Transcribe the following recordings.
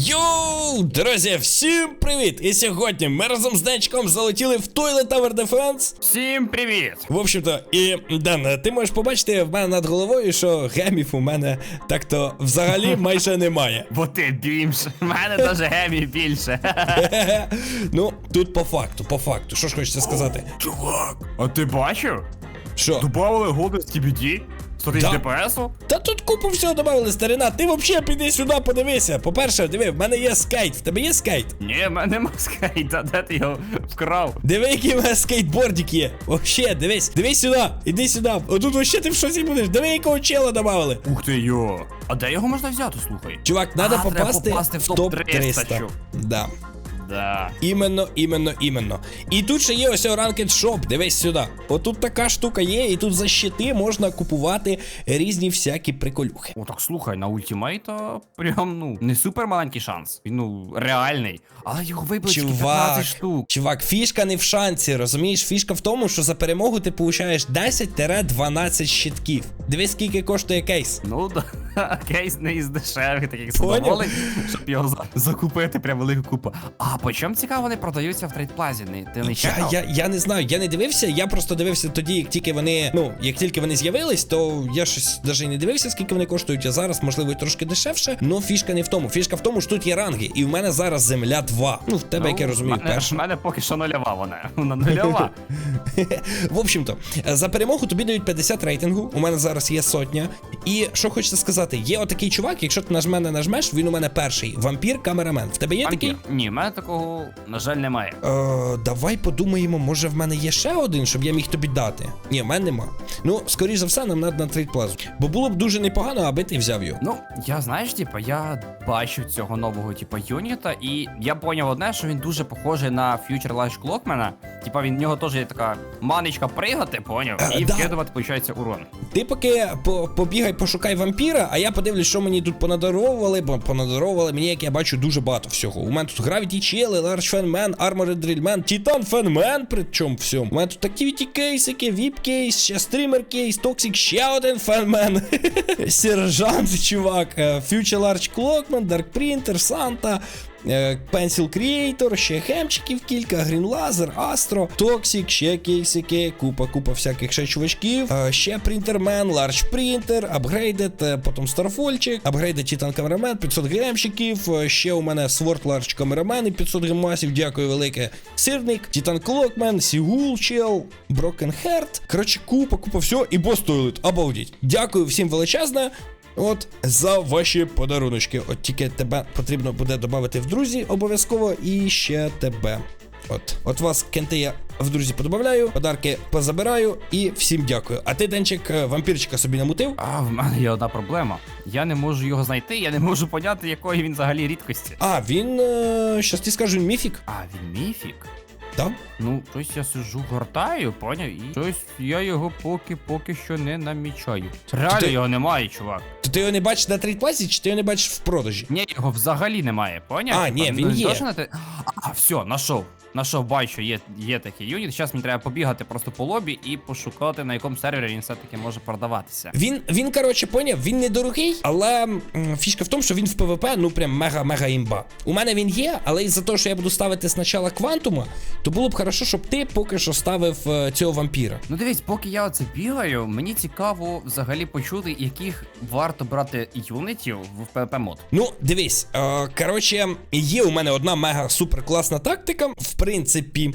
Йоу, друзі, всім привіт! І сьогодні ми разом з Денчиком залетіли в Toilet Tower Defense. Всім привіт! В общем-то, і Дан, ти можеш побачити в мене над головою, що гемів у мене так-то взагалі майже немає. Бо ти більше. У мене даже гемі більше. Ну, тут по факту, по факту. Що ж хочеться сказати? Чувак, а ти бачив? Що? Добавили голди з TBD? 100 тисяч Да. ДПСу? Та тут купу всього додали, старина. Ти взагалі піди сюди, подивися. По-перше, диви, в мене є скейт. В тебе є скейт? Ні, в мене нема скейта, де ти його вкрав? Диви, який в мене скейтбордик є. Вообще, дивись, дивись сюди, іди сюди. Отут вообще ти в шоці будеш. Диви, якого чела додавали. Ух ти йо. А де його можна взяти, слухай? Чувак, треба попасти, попасти в в топ топ 300. 300. Да. Да. Іменно, іменно, іменно. І тут ще є ось Ranked Shop, дивись сюди. Отут така штука є, і тут за щити можна купувати різні всякі приколюхи. О, так слухай, на ультимейта прям, ну, не супер маленький шанс. Він, ну, реальний. Але його вибили Чувак, 15 штук. чувак, фішка не в шансі, розумієш? Фішка в тому, що за перемогу ти получаєш 10-12 щитків. Дивись, скільки коштує кейс. Ну да, кейс не із дешевих таких задоволень, щоб його закупити прям велику купу. А по чому цікаво вони продаються в трейдплазі? Ти не Я, чекав? я, я не знаю, я не дивився, я просто дивився тоді, як тільки вони, ну, як тільки вони з'явились, то я щось навіть не дивився, скільки вони коштують, а зараз, можливо, і трошки дешевше. Но фішка не в тому. Фішка в тому, що тут є ранги, і в мене зараз земля 2. Ну, в тебе, як я розумію, мене, перша. в мене поки що нульова вона. Вона нульова. В общем-то, за перемогу тобі дають 50 рейтингу. У мене зараз є сотня. І що хочеться сказати, є отакий чувак, якщо ти нажме не нажмеш, він у мене перший. Вампір камерамен. В тебе є такий? Ні, в мене такого, на жаль, немає. Е, давай подумаємо, може в мене є ще один, щоб я міг тобі дати. Ні, в мене нема. Ну, скоріш за все, нам треба на трейдплазу. Бо було б дуже непогано, аби ти взяв його. Ну, я знаєш, типа, я бачив цього нового, типа, юніта, і я поняв одне, що він дуже похожий на Future Launch Clockman. Типа, він в нього теж є така манечка пригати, поняв, Е, і да. вкидувати, виходить, урон. Ти поки по- побігай, пошукай вампіра, а я подивлюсь, що мені тут понадаровували, бо понадаровували мені, як я бачу, дуже багато всього. У мене тут Gravity Chill, Large Fan Man, Armored Drill Man, Titan Fan Man, при чому всьому. У мене тут Activity кейсики, VIP кейс, ще стрімер кейс, Toxic, ще один Man. Сержант, чувак, е, Future Large Clockman, Dark Printer, Santa. Е, Pencil Creator, ще хемчиків кілька, Green Laser, Astro, Toxic, ще кейсики, купа, купа всяких ще чувачків, е, ще Printerman, Large Printer, Upgraded, е, потім Starfallчик, Upgraded Titan Cameraman, 500 гемчиків, е, ще у мене Sword Large Cameraman і 500 гемасів, дякую велике. Сирник, Titan Clockman, Sigul Chell, Broken Heart. Коротше, купа, купа всього, і бос тойлет, обалдіть. Дякую всім величезне. От за ваші подаруночки. От тільки тебе потрібно буде додати в друзі обов'язково і ще тебе. От, от вас кенти я в друзі подобавляю, подарки позабираю і всім дякую. А ти, Денчик, вампірчика собі намутив? А в мене є одна проблема. Я не можу його знайти, я не можу поняти, якої він взагалі рідкості. А, він. Е, щас ти скажу, він міфік. А, він міфік. Так? Ну, щось я сижу, гортаю, поняв, і щось я його поки поки що не намічаю. Реально ти- його немає, чувак. То ти його не бачиш на трейдплазі, чи ти його не бачиш в продажі? Ні, його взагалі немає, поняв? А, ні, він є. на те- А, все, нашов. Нашов, бачу, є, є такий юніт. Зараз мені треба побігати просто по лобі і пошукати, на якому сервері він все-таки може продаватися. Він, він, коротше, поняв, він недорогий, але м, фішка в тому, що він в ПВП, ну прям мега-мега імба. У мене він є, але із-за того, що я буду ставити спочатку квантума, то було б хорошо, щоб ти поки що ставив е, цього вампіра. Ну дивись, поки я оце бігаю, мені цікаво взагалі почути, яких варто брати юнитів в PvP мод. Ну, дивись, е, коротше, є у мене одна мега супер класна тактика. В принципі.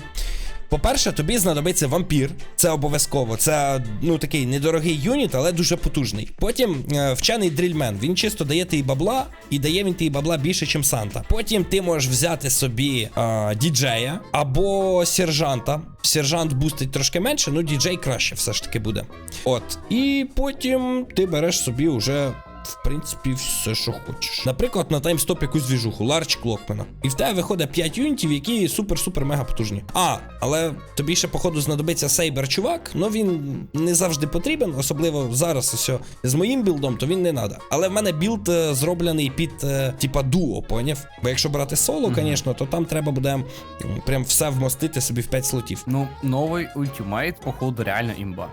По-перше, тобі знадобиться вампір, це обов'язково. Це ну такий недорогий юніт, але дуже потужний. Потім е, вчений дрільмен. Він чисто дає тобі бабла, і дає він тобі бабла більше, ніж Санта. Потім ти можеш взяти собі е, діджея або сержанта. Сержант бустить трошки менше, ну діджей краще все ж таки буде. От. І потім ти береш собі уже в принципі, все, що хочеш. Наприклад, на таймстоп якусь двіжуху, Ларч Клокмена. І в тебе виходить 5 юнітів, які супер-супер мега потужні. А, але тобі ще, походу, знадобиться сейбер чувак, ну він не завжди потрібен, особливо зараз ось з моїм білдом, то він не треба. Але в мене білд е, зроблений під е, типа дуо, поняв? Бо якщо брати соло, звісно, то там треба буде прям все вмостити собі в 5 слотів. Ну, новий ультимейт, походу, реально імба.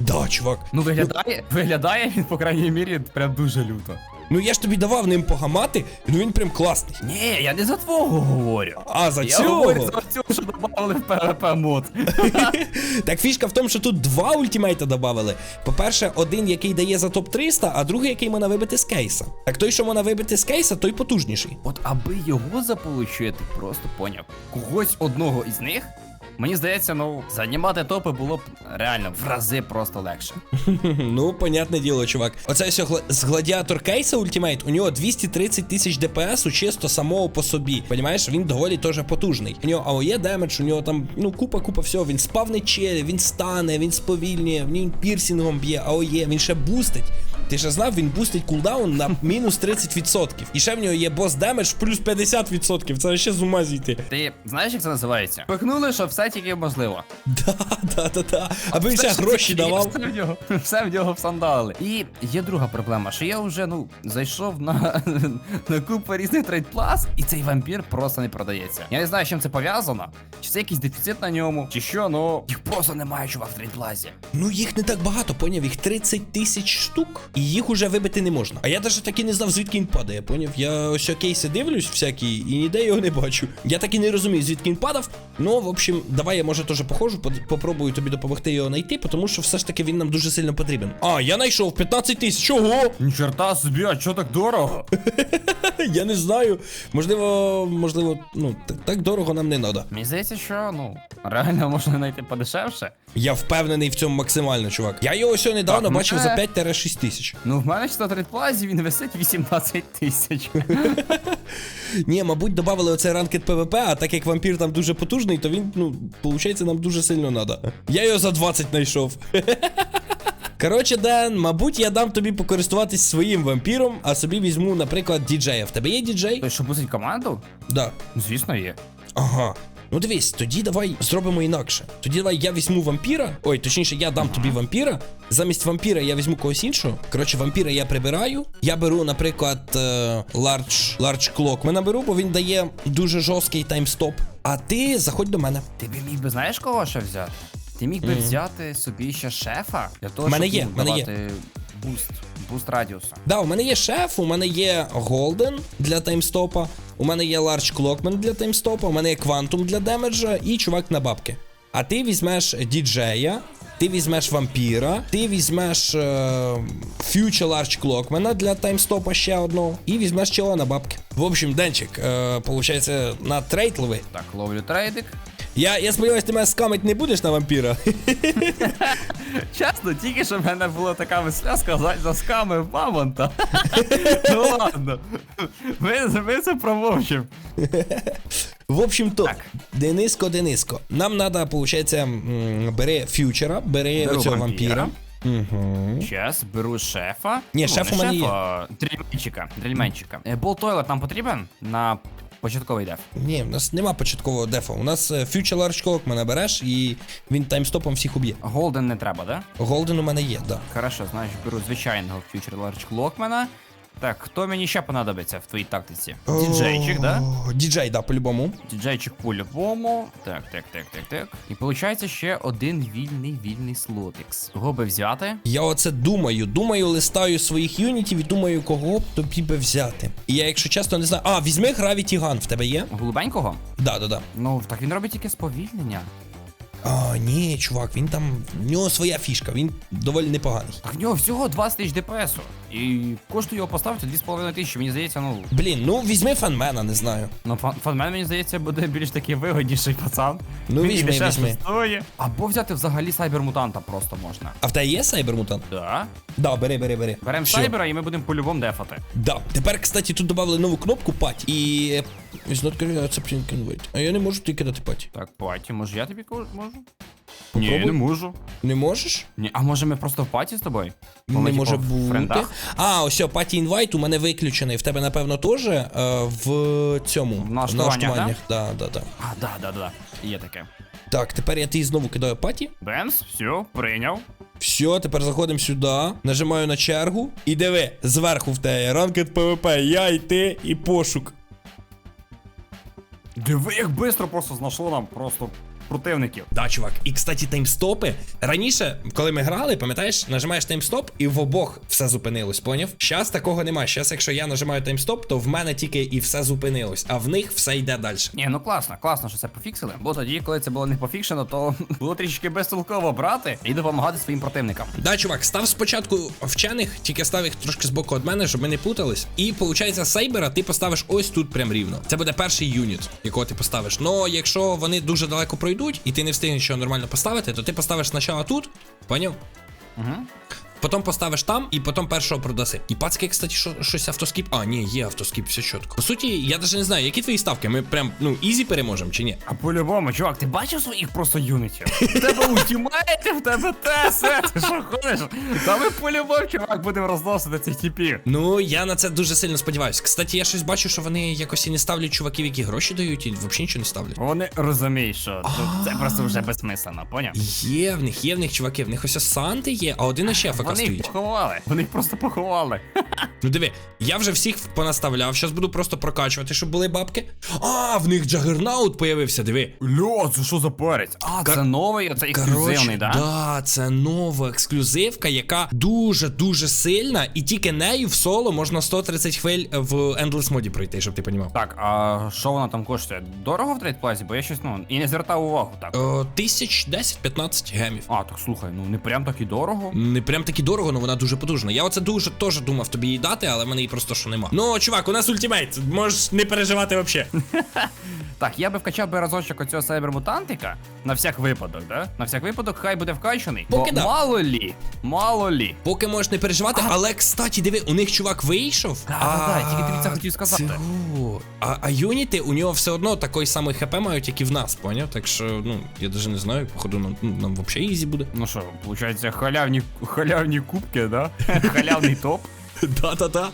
Да, чувак. Ну, виглядає, виглядає він, по крайній мірі, прям дуже люто. Ну я ж тобі давав ним погамати, ну він прям класний. Ні, я не за твого говорю. А за Я цього? говорю за цього, що додали в PvP мод. Так фішка в тому, що тут два ультимейта додали. По-перше, один, який дає за топ 300, а другий, який можна вибити з кейса. Так той, що можна вибити з кейса, той потужніший. От аби його заполучити, просто поняв. Когось одного із них. Мені здається, ну, займати топи було б реально в рази просто легше. Ну, понятне діло, чувак. Оце все з гладіатор кейса ультимейт, у нього 230 тисяч ДПС у чисто самого по собі. Понімаєш, він доволі теж потужний. У нього АОЄ демедж, у нього там ну купа, купа всього. Він спавнить челі, він стане, він сповільнює, він пірсінгом б'є, АОЄ, він ще бустить. Ти ж знав, він бустить кулдаун на мінус 30%. І ще в нього є бос демедж плюс 50%. Це ще з ума зійти. Ти знаєш, як це називається? Пихнули, що все тільки можливо. Да, да, да, да. Аби він ще гроші давав. Все в нього, все в нього всандали. І є друга проблема, що я вже ну зайшов на, на купу різних трейдплас, і цей вампір просто не продається. Я не знаю, з чим це пов'язано. Чи це якийсь дефіцит на ньому, чи що, ну їх просто немає, чувак, в трейдплазі. Ну їх не так багато, поняв, їх 30 тисяч штук, і їх уже вибити не можна. А я навіть так і не знав, звідки він падає, поняв? Я ось кейси дивлюсь всякі, і ніде його не бачу. Я так і не розумію, звідки він падав. Ну, в общем, давай я може теж походжу, под- попробую тобі допомогти його знайти, тому що все ж таки він нам дуже сильно потрібен. А, я знайшов 15 тисяч. Чого? Ні чорта собі, а чого так дорого? Я не знаю. Можливо, можливо, ну так дорого нам не треба. Мені здається, що ну реально можна знайти подешевше. Я впевнений в цьому максимально, чувак. Я його ось недавно ну бачив за 5-6 тисяч. Ну в мене ж на трейдплазі він висить 18 тисяч. Ні, мабуть, додали оцей ранкет ПВП, а так як вампір там дуже потужний, то він, ну, виходить, нам дуже сильно надо. Я його за 20 знайшов. Коротше, Ден, мабуть, я дам тобі покористуватись своїм вампіром, а собі візьму, наприклад, діджея. В тебе є діджей? Той, що бусить команду? Да. Звісно, є. Ага. Ну дивись, тоді давай зробимо інакше. Тоді давай я візьму вампіра. Ой, точніше, я дам тобі вампіра. Замість вампіра я візьму когось іншого. Коротше, вампіра я прибираю. Я беру, наприклад, е, Large, Large Clock. Мене беру, бо він дає дуже жорсткий таймстоп. А ти заходь до мене. Ти б міг би знаєш кого ще взяти? Ти міг би взяти собі ще шефа для того, Мене щоб є, мене є. давати буст, буст радіуса. Да, у мене є шеф, у мене є Голден для таймстопа, у мене є Large Clockman для таймстопа, у мене є Quantum для демеджа і чувак на бабки. А ти візьмеш діджея, ти візьмеш вампіра, ти візьмеш е, Future Large Clockman для таймстопа ще одного, і візьмеш чела на бабки. В общем, Денчик, е, получається, на трейд. Так, ловлю трейдик. Я, я сподіваюся, ти мене скамить не будеш на вампіра. Чесно, тільки що в мене була така мисля сказати за сками мамонта. ну ладно. Ми, ми це промовчимо. В общем то, Так. Дениско, Дениско. Нам треба, виходить, бери фьючера, бери Беру оцього вампіра. Угу. Беру шефа. Ні, ну, шеф у мене шефа, Дрільменчика. Дрільменчика. Е, Бол Тойлет нам потрібен на початковий деф. Ні, в нас нема початкового дефа. У нас фьючер ларч колок мене береш і він таймстопом всіх уб'є. Голден не треба, да? Голден у мене є, да. Хорошо, значить беру звичайного Future Large Clockmana. Так, хто мені ще понадобиться в твоїй тактиці? Діджейчик, да? Діджей, да, по-любому. Діджейчик по-любому. Так, так, так, так, так. І виходить ще один вільний вільний слотикс. Кого би взяти? Я оце думаю, думаю, листаю своїх юнітів і думаю, кого б тобі би взяти. І я, якщо чесно, не знаю. А, візьми Gravity Gun, в тебе є? Голубенького? Да, да, да. Ну, так він робить тільки сповільнення. А, ні, чувак, він там. В нього своя фішка, він доволі непоганий. Так в нього всього 20 тисяч DPS. І коштує його поставити 2,5 тисячі. Мені здається, ну. Блін, ну візьми фанмена, не знаю. Ну, фан- фанмен, мені здається, буде більш такий вигодніший пацан. Ну, Він візьми, візьми. стоїть. Або взяти взагалі сайбермутанта просто можна. А в тебе є сайбермутант? Да. Да, бери, бери, бери. Беремо сайбера і ми будемо по-любому дефати. Да. Тепер, кстати, тут додали нову кнопку паті. І. Is not correct accepting convert. А я не можу тобі кидати паті. Так, паті, може я тобі можу? Попробуй. Ні, не можу. Не можеш? Ні, а може ми просто в паті з тобою? Бо Не може типу, в бути. френдах? А, ось паті інвайт у мене виключений. В тебе, напевно, теж е, в цьому. В налаштуваннях, Да, да, да. А, да, да, да. Є таке. Так, тепер я тобі знову кидаю паті. Бенс, все, прийняв. Все, тепер заходимо сюди, нажимаю на чергу. І диви, зверху в тебе ранкет ПВП, я і ти, і пошук. Диви, як швидко просто знайшло нам просто противників. Да, чувак. І кстати, таймстопи. Раніше, коли ми грали, пам'ятаєш, нажимаєш таймстоп, і в обох все зупинилось, поняв? Щас такого немає. Щас, якщо я нажимаю таймстоп, то в мене тільки і все зупинилось, а в них все йде далі. Ні, ну класно, класно, що це пофіксили. Бо тоді, коли це було не пофікшено, то було трішки безтолково брати і допомагати своїм противникам. Да, чувак, став спочатку вчених, тільки став їх трошки збоку від мене, щоб ми не путались. І виходить, сайбера ти поставиш ось тут прям рівно. Це буде перший юніт, якого ти поставиш. Но якщо вони дуже далеко пройдуть і ти не встигнеш його нормально поставити, то ти поставиш спочатку тут, поняв? Угу. Потім поставиш там і потім першого продаси. І пацки, кстати, що, щось автоскіп. А, ні, є автоскіп, все чітко. По суті, я навіть не знаю, які твої ставки. Ми прям, ну, ізі переможемо чи ні? А по-любому, чувак, ти бачив своїх просто юнітів? В тебе ультимейти, в тебе тесе, ти що ходиш? Та ми по-любому, чувак, будемо розносити цих типів. Ну, я на це дуже сильно сподіваюся. Кстати, я щось бачу, що вони якось і не ставлять чуваків, які гроші дають, і взагалі нічого не ставлять. Вони розуміють, що це просто вже безсмислено, поняв? Є в них, є в них чуваки, в них ось Санти є, а один ще Вони їх поховали, вони їх просто поховали. Ну диви, я вже всіх понаставляв, зараз буду просто прокачувати, щоб були бабки. А, в них Джагернаут появився, диви. Льо, це що за перець? А, Кар- це новий, це ексклюзивний, да? да, це нова ексклюзивка, яка дуже-дуже сильна, і тільки нею в соло можна 130 хвиль в Endless моді пройти, щоб ти понімав. Так, а що вона там коштує? Дорого в трейдплазі? Бо я щось, ну, і не звертав увагу так. О, Тисяч 10-15 гемів. А, так слухай, ну не прям так і дорого. Не прям таки дорого, але вона дуже потужна. Я оце дуже теж думав тобі її дати, але в мене її просто що нема. Ну, чувак, у нас ультимейт, можеш не переживати взагалі. Так, я би вкачав би разочок оцього сайбермутантика на всяк випадок, да? На всяк випадок, хай буде вкачаний. Поки бо да. мало лі, мало лі. Поки можеш не переживати, але кстати, диви, у них чувак вийшов. Да-да-да, тільки тобі це хотів сказати. Цього. А, а юніти у нього все одно такий самий хп мають, як і в нас, поняв? Так що, ну, я навіть не знаю, походу, нам, ну, нам взагалі ізі буде. Ну що, виходить, халявні, халявні кубки, да? Халявний топ. Да-да-да.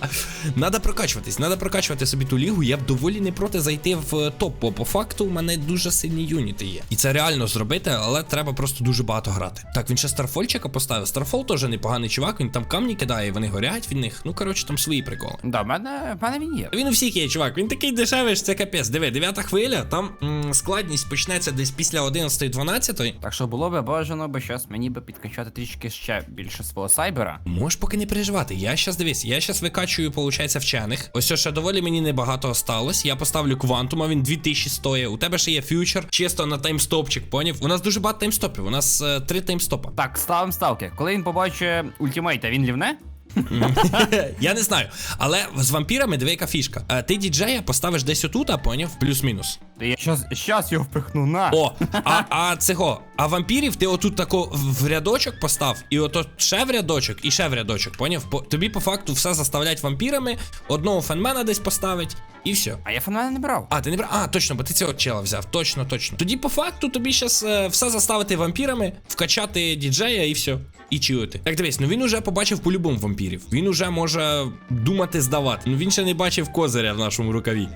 Надо прокачуватись, надо прокачувати собі ту лігу. Я б доволі не проти зайти в е, топ, бо по факту у мене дуже сильні юніти є. І це реально зробити, але треба просто дуже багато грати. Так, він ще старфольчика поставив. Старфол теж непоганий чувак, він там камні кидає, вони горять від них. Ну, коротше, там свої приколи. Да, в мене, в мене він є. Він у всіх є, чувак. Він такий дешевий, що це капець. Диви, дев'ята хвиля, там м, складність почнеться десь після 11-12. Так що було би бажано би щас мені би підкачати трішки ще більше свого сайбера. Можеш поки не переживати. Я щас дивись, я щас викачую, получається, вчених. Ось ще доволі мені небагато осталось. Я поставлю квантума, він 2000 стоїть. У тебе ще є фьючер, чисто на таймстопчик, поняв? У нас дуже багато таймстопів. У нас е, три таймстопа. Так, ставим ставки. Коли він побачить ультимейта, він лівне? Я не знаю. Але з вампірами диви яка фішка. Е, Ти діджея поставиш десь отут, поняв? Плюс-мінус. Та я щас, щас його впихну на. О, а, а цього, а вампірів ти отут тако в рядочок постав, і ото ще в рядочок, і ще в рядочок, поняв? По, тобі по факту все заставлять вампірами, одного фенмена десь поставить, і все. А я фонаря не брав. А, ти не брав? А, точно, бо ти цього чела взяв. Точно, точно. Тоді по факту тобі зараз е, все заставити вампірами, вкачати діджея і все. І чилити. Так дивись, ну він уже побачив по-любому вампірів. Він уже може думати здавати. Ну він ще не бачив козиря в нашому рукаві.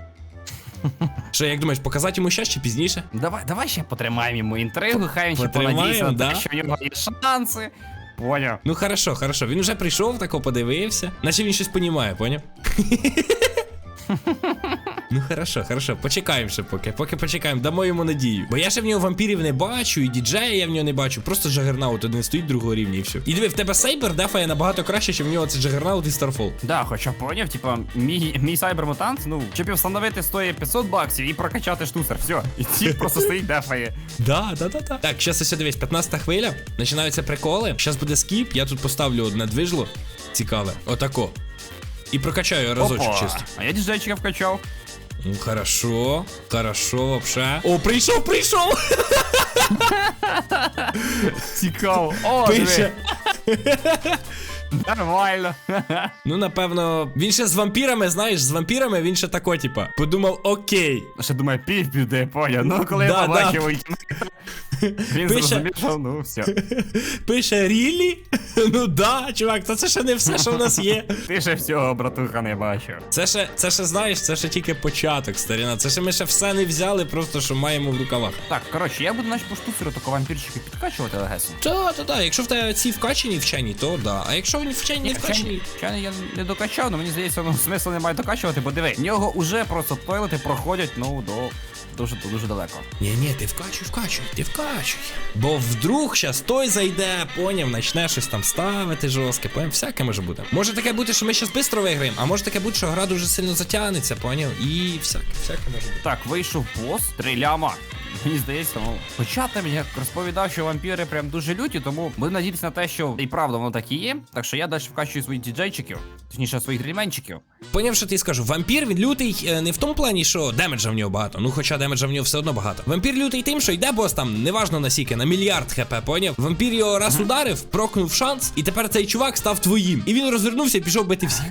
Що, як думаєш, показати йому ще чи пізніше? Давай, давай ще потримаємо йому інтригу, хай він ще Потримаємо, понадіється на да? що в нього є шанси. Поняв. Ну хорошо, хорошо. Він вже прийшов, тако подивився. Наче він щось понімає, поняв? Ну хорошо, хорошо, почекаємо ще поки. Поки почекаємо, дамо йому надію. Бо я ще в нього вампірів не бачу, і діджея я в нього не бачу. Просто джагернаут один стоїть другого рівня і все. І диви, в тебе сейбер дефає набагато краще, ніж в нього це джагернаут і старфол. Да, хоча поняв, типа, мій, мій сайбермутант, ну, щоб його встановити стоїть 500 баксів і прокачати штуцер, все. І ці просто стоїть дефає. Да, да, да, да. Так, зараз ось дивись, 15 хвиля. Починаються приколи. Зараз буде скіп, я тут поставлю одне движло. Цікаве. Отако. І прокачаю разочок чисто. А я діджейчика вкачав. Ну, хорошо, хорошо, вообще. О, прийшов, прийшов! Цікаво. О, Пише. Нормально. Ну, напевно, він ще з вампірами, знаєш, з вампірами він ще тако, типа, подумав, окей. Ще думаю, пів піде, поняв. Ну, коли Да, я побачив да. ультимейта, Він Пише- зрозумів, що ну все. Пише Рілі? Ну да, чувак, та це ще не все, що в нас є. Ти ще всього, братуха, не бачив. Це ще, це ще знаєш, це ще тільки початок, старіна. Це ще ми ще все не взяли, просто що маємо в рукавах. Так, коротше, я буду наче по штуцеру тако вампірчики підкачувати легесенько. Та, та, та, якщо в тебе ці вкачані вчені, то да. А якщо вони вчені не вкачані. Вчені я не докачав, але мені здається, ну смисла немає докачувати, бо диви, в нього уже просто тойлети проходять, ну, до дуже дуже далеко. Ні, ні, ти вкачуй, вкачуй, ти вкачуй. Бо вдруг щас той зайде, поняв, начне щось там ставити жорстке, поняв, всяке може бути. Може таке бути, що ми щас швидко виграємо, а може таке бути, що гра дуже сильно затягнеться, поняв? І всяке, всяке може бути. Так, вийшов бос, три ляма. Мені здається, ну хоча там як розповідав, що вампіри прям дуже люті, тому буду надіятися на те, що і правда воно так і є. Так що я далі вкачую своїх діджейчиків, точніше своїх дрельменчиків. Поняв, що ти скажу, вампір він лютий е, не в тому плані, що демеджа в нього багато. Ну хоча демеджа в нього все одно багато. Вампір лютий тим, що йде бос там, неважно на сіки, на мільярд хп, поняв? Вампір його раз ударив, прокнув шанс, і тепер цей чувак став твоїм. І він розвернувся і пішов бити всіх.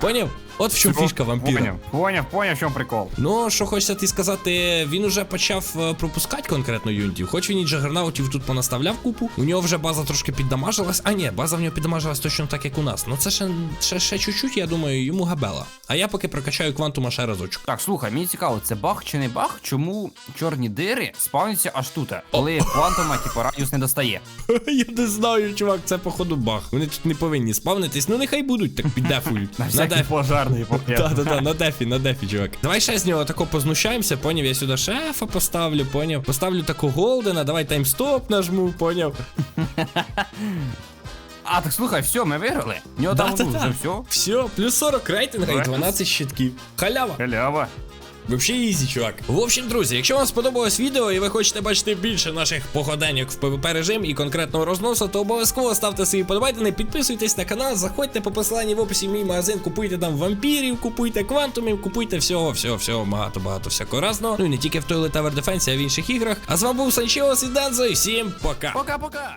Поняв? От в чому фішка вампіра. Поняв, поняв, поняв, в чому прикол. Ну, що хочеться ти сказати, він уже почав е, пропускати конкретно юнітів. Хоч він і джагернаутів тут понаставляв купу. У нього вже база трошки піддамажилась. А ні, база в нього піддамажилась точно так, як у нас. Ну це ще, ще, ще чуть-чуть, я думаю, йому габела. А я поки прокачаю квантума ще разочок. Так, слухай, мені цікаво, це баг чи не баг? Чому чорні дири спавняться аж тут, коли квантума, типу, радіус не достає? Я не знаю, чувак, це походу баг. Вони тут не повинні спавнитись. Ну нехай будуть так піддефують. На всякий пожарний пакет. Да-да-да, на дефі, на дефі, чувак. Давай ще з нього тако познущаємося, поняв? Я сюди шефа поставлю, поняв? Поставлю таку голдена, давай таймстоп нажму, поняв? А, так слухай, все, ми виграли. В нього там Да-да-да. все. Все, плюс 40 рейтинга і 12 щитків. Халява. Халява. Вообще ізі, чувак. В общем, друзі, якщо вам сподобалось відео і ви хочете бачити більше наших походеньок в PvP режим і конкретного розносу, то обов'язково ставте свої подобайки, підписуйтесь на канал, заходьте по посиланні в описі в мій магазин, купуйте там вампірів, купуйте квантумів, купуйте всього, всього, всього, багато, багато всякого разного. Ну і не тільки в Toilet Tower Defense, а в інших іграх. А з вами був Санчеос і Дензо, і всім пока. Пока-пока.